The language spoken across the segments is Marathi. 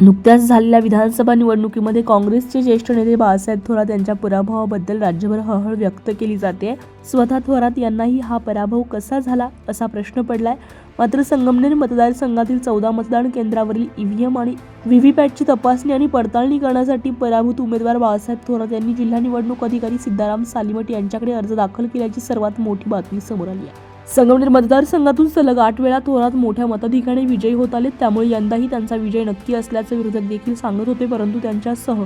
नुकत्याच झालेल्या विधानसभा निवडणुकीमध्ये काँग्रेसचे ज्येष्ठ नेते बाळासाहेब थोरात यांच्या पराभवाबद्दल राज्यभर हळहळ व्यक्त केली जाते. स्वतः थोरात यांनाही हा पराभव कसा झाला असा प्रश्न पडलाय. मात्र संगमनेर मतदारसंघातील चौदा मतदान केंद्रावरील ईव्हीएम आणि व्हीव्हीपॅटची तपासणी आणि पडताळणी करण्यासाठी पराभूत उमेदवार बाळासाहेब थोरात यांनी जिल्हा निवडणूक अधिकारी सिद्धाराम सालिमट यांच्याकडे अर्ज दाखल केल्याची सर्वात मोठी बातमी समोर आली आहे. संगमनेर मतदारसंघातून सलग आठ वेळा थोरात मोठ्या मताधिकाने विजयी होत आले त्यामुळे यंदाही त्यांचा विजय नक्की असल्याचे विरोधक देखील सांगत होते परंतु त्यांच्यासह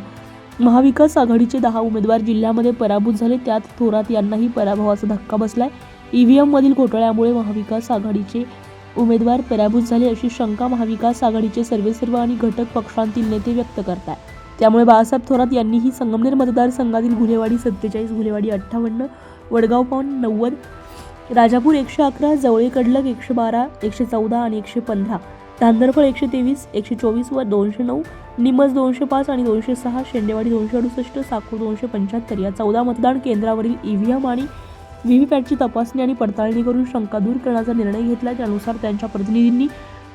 महाविकास आघाडीचे दहा उमेदवार जिल्ह्यामध्ये पराभूत झाले. त्यात थोरात यांनाही पराभवाचा धक्का बसलाय. ईव्हीएममधील घोटाळ्यामुळे महाविकास आघाडीचे उमेदवार पराभूत झाले अशी शंका महाविकास आघाडीचे सर्वेसर्व आणि घटक पक्षांतील नेते व्यक्त करतात त्यामुळे बाळासाहेब थोरात यांनीही संगमनेर मतदारसंघातील गुन्हेवाडी सत्तेचाळीस गुन्हेवाडी अठ्ठावन्न वडगाव पाऊण नव्वद राजापूर एकशे अकरा जवळे कडलक एकशे बारा एकशे चौदा आणि एकशे पंधरा. धांदरफळ एकशे तेवीस एकशे चोवीस व दोनशे नऊ निमज दोनशे पाच आणि दोनशे सहा शेंडेवाडी दोनशे अडुसष्ट साकूर दोनशे पंच्याहत्तर या चौदा मतदान केंद्रावरील ईव्हीएम आणि व्हीव्हीपॅटची तपासणी आणि पडताळणी करून शंका दूर करण्याचा निर्णय घेतला. त्यानुसार त्यांच्या प्रतिनिधींनी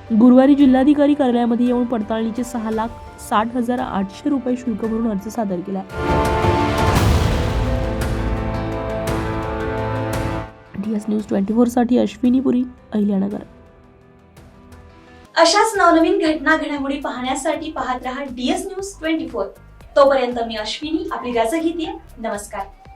गुरुवारी जिल्हाधिकारी कार्यालयामध्ये येऊन पडताळणीचे सहा लाख साठ हजार आठशे रुपये शुल्क भरून अर्ज सादर केला. एस न्यूज ट्वेंटी फोरसाठी अश्विनीपुरी अहिल्यानगर. अशाच नवनवीन घटना घडामोडी पाहण्यासाठी पाहत रहा डीएस न्यूज ट्वेंटी फोर. तोपर्यंत मी अश्विनी आपली रजा घेते नमस्कार.